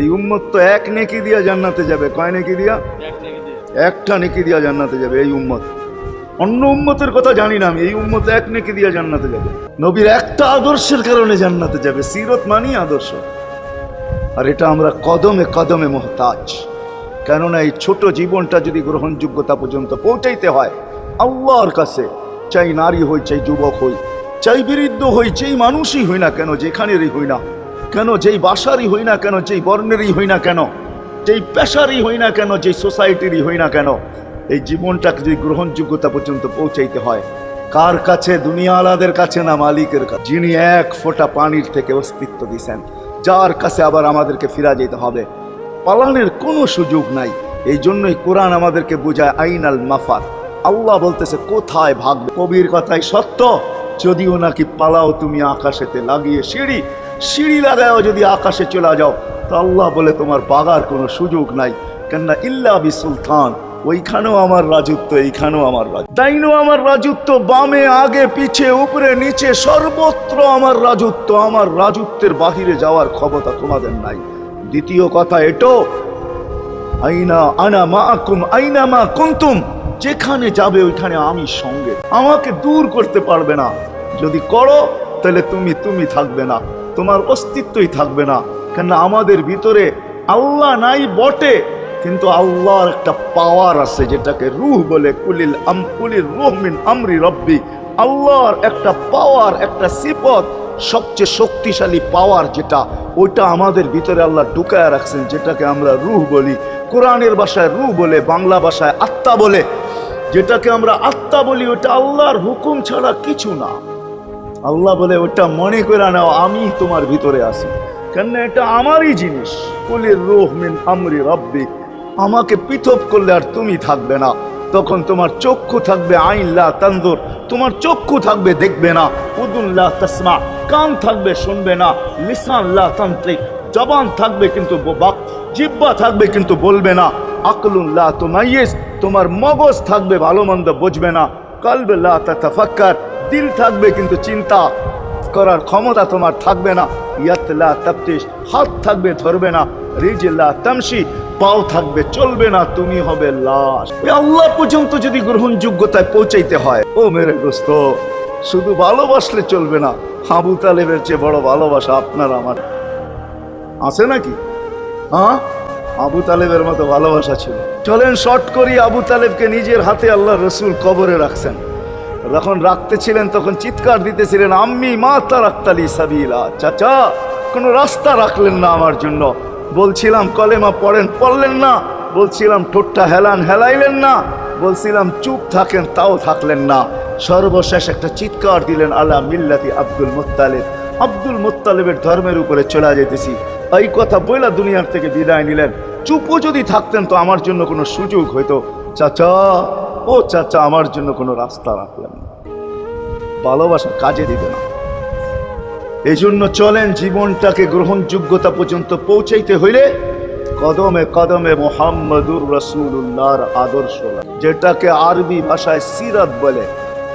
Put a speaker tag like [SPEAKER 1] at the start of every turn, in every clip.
[SPEAKER 1] এই উম্মত তো এক নেকি দিয়া জান্নাতে যাবে। কয় নেকি দিয়া? একটা নেকি দিয়া জান্নাতে যাবে এই উম্মত। অন্য উম্মতের কথা জানি না আমি এই উম্মত এক নেকি দিয়া জান্নাতে যাবে। নবীর একটা আদর্শের কারণে জান্নাতে যাবে সিরত মানি আদর্শ। আর এটা আমরা কদমে কদমে মহতাজ। কেননা এই ছোট জীবনটা যদি গ্রহণযোগ্যতা পর্যন্ত পৌঁছাইতে হয় আল্লাহর কাছে চাই নারী হই চাই যুবক হই চাই বিরুদ্ধ হই চাই মানুষই হই না কেন যেখানেরই হই না কেন? যেই বাসারই হই না কেন? যেই বর্ণেরই হই না কেন? যেই পেশারই হই না কেন? যেই সোসাইটিরই হই না কেন? এই জীবনটাকে যদি গ্রহণযোগ্যতা পর্যন্ত পৌঁছাইতে হয়, কার কাছে? দুনিয়া আলাদের কাছে না মালিকের কাছে? যিনি এক ফোঁটা পানির থেকে অস্তিত্ব দিয়েছেন যার কাছে আবার আমাদেরকে ফিরা যেতে হবে। পালানের কোনো সুযোগ নাই। এই জন্যই কোরআন আমাদেরকে বোঝায়, আইনাল মাফার আল্লাহ বলতেছে, কোথায় ভাগবে? কবির কথাই সত্য। যদিও নাকি পালাও তুমি আকাশেতে লাগিয়ে সিঁড়ি সিঁড়ি লাগাও যদি আকাশে চলে যাও, তো আল্লাহ বলে তোমার বাগার কোনো সুযোগ নাই। কেননা ইল্লা বি সুলতান, ওইখানেও আমার রাজত্ব, এইখানেও আমার রাজত্ব ডাইনো আমার রাজত্ব, বামে, আগে, পিছে, উপরে, নিচে, সর্বত্র আমার রাজত্ব, আমার রাজত্বের বাহিরে যাওয়ার ক্ষমতা তোমাদের নাই। দ্বিতীয় কথা এটো, আইনা আনা মা আকুম আইনা মা কুন্তুম, যেখানে যাবে ওইখানে আমি সঙ্গে। আমাকে দূর করতে পারবে না। যদি করো, তাহলে তুমি তুমি থাকবে না। তোমার অস্তিত্বই থাকবে না। কেন আমাদের ভিতরে আল্লাহ নাই বটে, কিন্তু আল্লাহর একটা পাওয়ার আছে যেটাকে রুহ বলে, কুলিল আম, কুলির রুহ মিন আমরি রব্বি। আল্লাহর একটা পাওয়ার একটা সিপত সবচেয়ে শক্তিশালী পাওয়ার যেটা, ওইটা আমাদের ভিতরে আল্লাহ ঢুকায় রাখছেন, যেটাকে আমরা রুহ বলি। কোরআনের ভাষায় রুহ বলে, বাংলা ভাষায় আত্মা বলে। যেটাকে আমরা আত্মা বলি ওটা আল্লাহর হুকুম ছাড়া কিছু না। আল্লাহ বলে, ওটা মনে করে নাও, আমি তোমার ভিতরে আসি কেন এটা আমারই জিনিস। কুলির রুহ মিন আমরি রব্বি। আমাকে পৃথক করলে আর তুমি থাকবে না। তখন তোমার চক্ষু থাকবে আইনলা তান্দুর তোমার চক্ষু থাকবে দেখবে না। উদুল্লাহ তসমা। কান থাকবে শুনবে না। লিসানল্লাহ তান্ত্রিক। জবান থাকবে কিন্তু জিব্বা থাকবে কিন্তু বলবে না। আকলুল্লাহ তোমাইয়েস তোমার মগজ থাকবে ভালো মন্দ বুঝবে না। কালবেল্লাহ তাফাক্কার দিল থাকবে, কিন্তু চিন্তা করার ক্ষমতা তোমার থাকবে না। ইয়াতলা তাপ্তিস হাত থাকবে, ধরবে না। রিজিল্লা তামসি পাও থাকবে, চলবে না, তুমি হবে লাশ। আল্লাহ পর্যন্ত যদি গ্রহণযোগ্যতায় পৌঁছাইতে হয়, ও মেরে দোস্ত, শুধু ভালোবাসলে চলবে না। হাবু তালেবের চেয়ে বড় ভালোবাসা আপনার আমার। আছে নাকি? হ্যাঁ? আবু তালেবের মতো ভালোবাসা ছিল। চলেন, শর্ট করি, আবু তালেবকে নিজের হাতে আল্লাহ রসুল কবরে রাখছেন। যখন রাখতে ছিলেন তখন চিৎকার দিতেছিলেন, আম্মি মা তারাক্তালি সাবিলা, চাচা, কোনো রাস্তা রাখলেন না আমার জন্য। বলছিলাম, কলেমা পড়েন, পড়লেন না। বলছিলাম, ঠোঁটটা হেলান, হেলাইলেন না। বলছিলাম, চুপ থাকেন, তাও থাকলেন না। সর্বশেষ একটা চিৎকার দিলেন আল্লাহ মিল্লাতি আব্দুল মুত্তালিব। আব্দুল মুত্তালিবের ধর্মের উপরে চলে যেতেছি। এই কথা বইলা দুনিয়ার থেকে বিদায় নিলেন। চুপও যদি থাকতেন, তো আমার জন্য কোনো সুযোগ হইতো। চাচা ও চাচা, আমার জন্য কোনো রাস্তা রাখলেন না। ভালোবাসা কাজে দিবে না। এই জন্য চলেন জীবনটাকে গ্রহণযোগ্যতা পর্যন্ত পৌঁছাইতে হইলে কদমে কদমে মোহাম্মদুর রসুল্লাহর আদর্শ যেটাকে আরবি ভাষায় সিরাত বলে,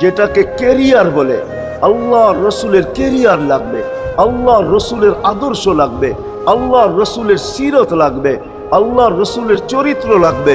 [SPEAKER 1] যেটাকে কেরিয়ার বলে আল্লাহ রসুলের কেরিয়ার লাগবে আল্লাহ রসুলের আদর্শ লাগবে আল্লাহ রসুলের সিরত লাগবে আল্লাহ রসুলের চরিত্র লাগবে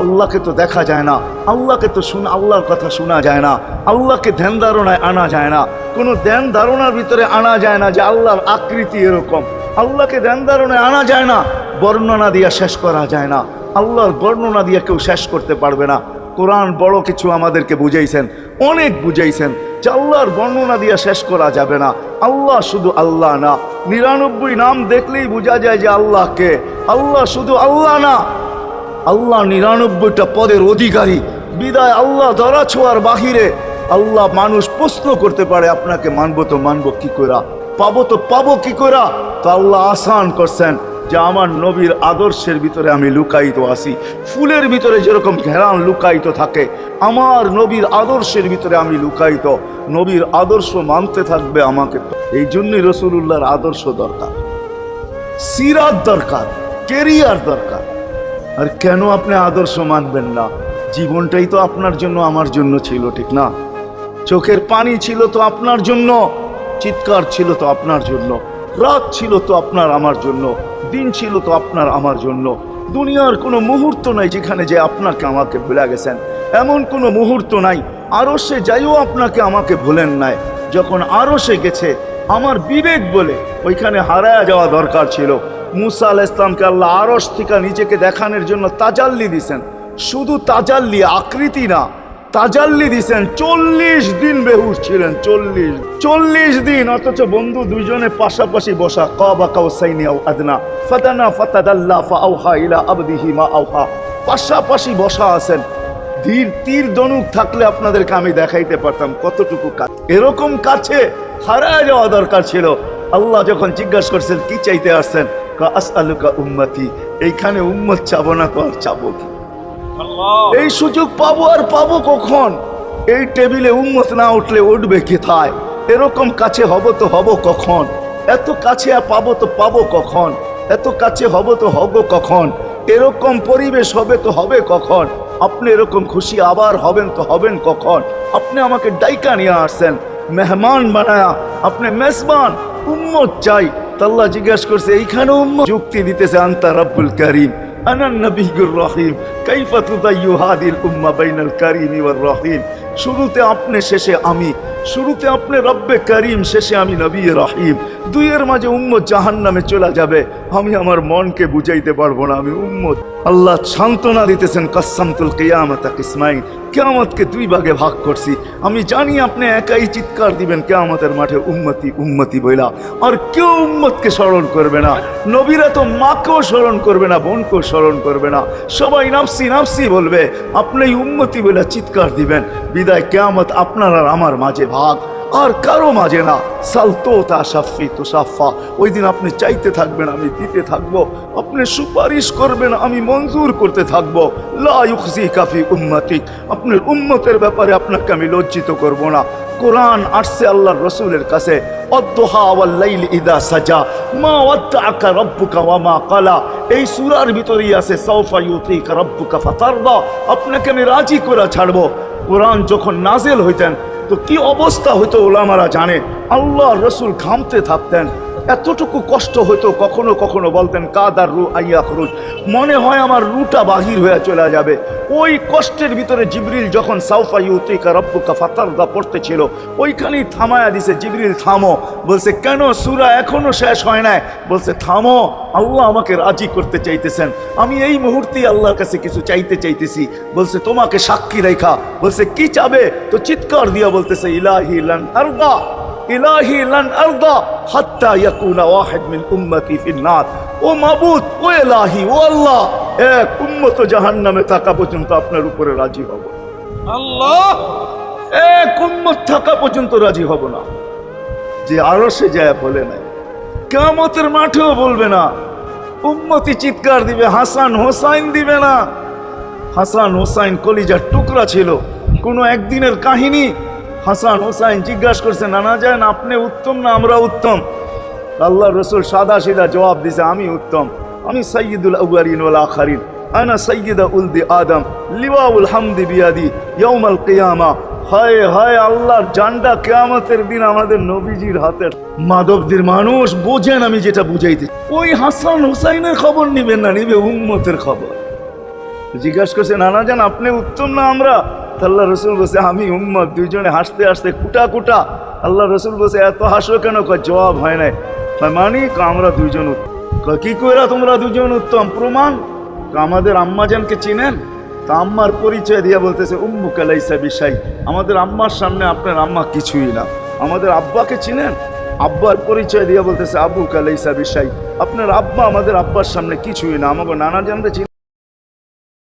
[SPEAKER 1] আল্লাহকে তো দেখা যায় না, আল্লাহকে তো শুনে, আল্লাহর কথা শোনা যায় না, আল্লাহকে ধ্যান ধারণায় আনা যায় না। কোনো ধ্যান ধারণার ভিতরে আনা যায় না যে আল্লাহর আকৃতি এরকম। আল্লাহকে ধ্যান ধারণায় আনা যায় না, বর্ণনা দিয়া শেষ করা যায় না। আল্লাহর বর্ণনা দিয়ে কেউ শেষ করতে পারবে না। কোরআন বড় কিছু আমাদেরকে বুঝাইছেন, অনেক বুঝাইছেন যে আল্লাহর বর্ণনা দিয়ে শেষ করা যাবে না। আল্লাহ শুধু আল্লাহ না। নিরানব্বই নাম দেখলেই বোঝা যায় যে আল্লাহকে আল্লাহ শুধু আল্লাহ না। আল্লাহ নিরানব্বইটা পদের অধিকারী। বিদায় আল্লাহ ধরা ছোঁয়ার বাহিরে আল্লাহ মানুষ প্রশ্ন করতে পারে, আপনাকে মানবো তো মানবো কি করা পাবো তো পাবো কি করা তো আল্লাহ আসান করছেন যে আমার নবীর আদর্শের ভিতরে আমি লুকায়িত আসি ফুলের ভিতরে যেরকম ঘেরান লুকায়িত থাকে, আমার নবীর আদর্শের ভিতরে আমি লুকায়িত। নবীর আদর্শ মানতে থাকবে আমাকে এই জন্যই রসুল্লাহর আদর্শ দরকার। সিরাত দরকার, কেরিয়ার দরকার। আর কেন আপনি আদর্শ মানবেন না? জীবনটাই তো আপনার জন্য আমার জন্য ছিল, ঠিক না? চোখের পানি ছিল তো আপনার জন্য, চিৎকার ছিল তো আপনার জন্য, রাত ছিল তো আপনার আমার জন্য, দিন ছিল তো আপনার আমার জন্য। দুনিয়ার কোনো মুহূর্ত নাই যেখানে যে আপনাকে আমাকে ভুলে গেছেন। এমন কোনো মুহূর্ত নাই আরও সে যাইও আপনাকে আমাকে ভুলেন নাই। যখন আরও সে গেছে, আমার বিবেক বলে ওইখানে হারায়া যাওয়া দরকার ছিল। মুসা আল ইসলামকে আল্লাহ আরস থেকে নিজেকে দেখানোর জন্য তাজাল্লি দিছেন। শুধু তাজাল্লি, আকৃতি না, তাজাল্লি দিছেন। চল্লিশ দিন বেহুশ ছিলেন, চল্লিশ চল্লিশ দিন, অথচ বন্ধু দুইজনে পাশাপাশি বসা আদনা ইলা মা পাশাপাশি বসা আছেন। ধীর তীর দনুক থাকলে আপনাদেরকে আমি দেখাইতে পারতাম কতটুকু কাজ। এরকম কাছে হারায় যাওয়া দরকার ছিল। আল্লাহ যখন জিজ্ঞাসা করছেন, কি চাইতে আসছেন? আসআলুকা উম্মতি এইখানে উম্মত চাবো না তো আর চাবো কি? এই সুযোগ পাবো আর পাবো কখন? এই টেবিলে উন্মত না উঠলে উঠবে কোথায়? এরকম কাছে হব তো হব কখন? এত কাছে আর পাবো তো পাবো কখন? এত কাছে হব তো হব কখন? এরকম পরিবেশ হবে তো হবে কখন? আপনি এরকম খুশি আবার হবেন তো হবেন কখন? আপনি আমাকে ডাইকা নিয়ে আসছেন মেহমান বানায়া আপনি মেজবান উম্মত চাই। তাল্লাহ জিজ্ঞাসা করছে, এইখানে যুক্তি দিতেছে, আন্তা রাব্বুল শুরুতে আপনি রব্বে করিম, শেষে আমি নবী দুইয়ের মাঝে চলে যাবে, আমি আমার মনকে বুঝাইতে পারব না, আমি উম্মত। আল্লাহ সান্ত্বনা দিতেছেন কাসামতুল কেয়ামতা কিসমাইন। কেয়ামতকে দুই ভাগে ভাগ করছি। আমি জানি আপনি একাই চিৎকার দিবেন, কেয়ামতের মাঠে উম্মতি উম্মতি বইলা। আর কেউ উম্মতকে স্মরণ করবে না। নবীরা তো মাকেও স্মরণ করবে না, বোনকেও স্মরণ করবে না। সবাই নাফসি নাফসি বলবে, আপনি উম্মতি বইলা চিৎকার দিবেন। বিদায়, কেয়ামত আপনার আর আমার মাঝে ভাগ। আর কারও মাঝে না। সালতো তা সাফি তো সাফা। ওই দিন আপনি চাইতে থাকবেন, আমি দিতে থাকব। আপনি সুপারিশ করবেন, আমি মঞ্জুর করতে থাকব। লা ইউখজি কাফি উম্মতিক। আপনার উম্মতের ব্যাপারে আপনাকে আমি লজ্জিত করব না। কোরআন আসছে আল্লাহর রসুলের কাছে ইদা সাজা, মা মা এই সূরার ভিতরেই আছে আপনাকে আমি রাজি করে ছাড়বো। কোরআন যখন নাজেল হইতেন তো কি অবস্থা হইতো ওলামারা জানে আল্লাহ রসুল ঘামতে থাকতেন। এতটুকু কষ্ট হইতো কখনো কখনো বলতেন, কাদার রু আইয়া খরুজ। মনে হয় আমার রুটা বাহির হয়ে চলে যাবে। ওই কষ্টের ভিতরে জিবরিল যখন, সাউফা ইউতিকা রব্বুকা ফাতারদা পড়তেছিল, ওইখানেই থামায়া দিছে, জিবরিল, থামো। বলছে, কেন? সুরা এখনও শেষ হয় নাই। বলছে, থামো, আল্লাহ আমাকে রাজি করতে চাইতেছেন। আমি এই মুহূর্তেই আল্লাহর কাছে কিছু চাইতে চাইতেছি। বলছে, তোমাকে সাক্ষী রেখা। বলছে, কি চাবে? তো চিৎকার দিয়া বলতেছে, ইলাহি লান আরদা। ইলাহি লান আরদা হাত্তা ইয়াকুনা ওয়াহিদ মিন উম্মতি ফিন নার ও মাবুদ ও ইলাহি ও আল্লাহ এক উম্মত জাহান্নামে থাকা পর্যন্ত আপনার উপরে রাজি হব।
[SPEAKER 2] আল্লাহ!
[SPEAKER 1] এক উম্মত থাকা পর্যন্ত রাজি হব না। যে আরও সে যায় বলে নাই কেমতের মাঠেও বলবে না। উম্মতি চিৎকার দিবে হাসান হোসাইন দিবে না। হাসান হোসাইন কলিজার টুকরা ছিল কোনো একদিনের কাহিনী হাসান হোসাইন জিজ্ঞাসা করছে, নানা যান আপনি উত্তম না আমরা উত্তম? আল্লাহ রসুল সাদা সিধা জবাব দিছে, আমি উত্তম। আমি সৈয়দুল আউয়ারিন আখারিন। আনা সৈয়দা উলদি আদম। লিওয়াউল হামদি বিয়াদি ইয়াউমাল কেয়ামা। হায় হায়, আল্লাহর জান্ডা কেয়ামতের দিন আমাদের নবীজির হাতের। মাধবদের মানুষ বোঝেন আমি যেটা বুঝাইতে ওই হাসান হুসাইনের খবর নিবেন না, নিবে উম্মতের খবর। জিজ্ঞাসা করছে, নানা যান আপনি উত্তম না আমরা? আল্লাহ রসুল বসে আমি উম্মত, দুইজনে হাসতে হাসতে কুটা কুটা। আল্লাহ রসুল বসে এত হাসো কেন? জবাব হয় নাই। মানি? আমরা দুইজন কি কইরা তোমরা দুজন উত্তম? প্রমাণ? আমাদের আম্মাজানকে চিনেন? তা আম্মার পরিচয় দিয়া বলতেছে উম্মু কালাইসা বিষাই আমাদের আম্মার সামনে আপনার আম্মা কিছুই না। আমাদের আব্বাকে চিনেন? আব্বার পরিচয় দিয়া বলতেছে আবু কালাইসা বিশাই। আপনার আব্বা আমাদের আব্বার সামনে কিছুই না। আমাকে নানা জানতে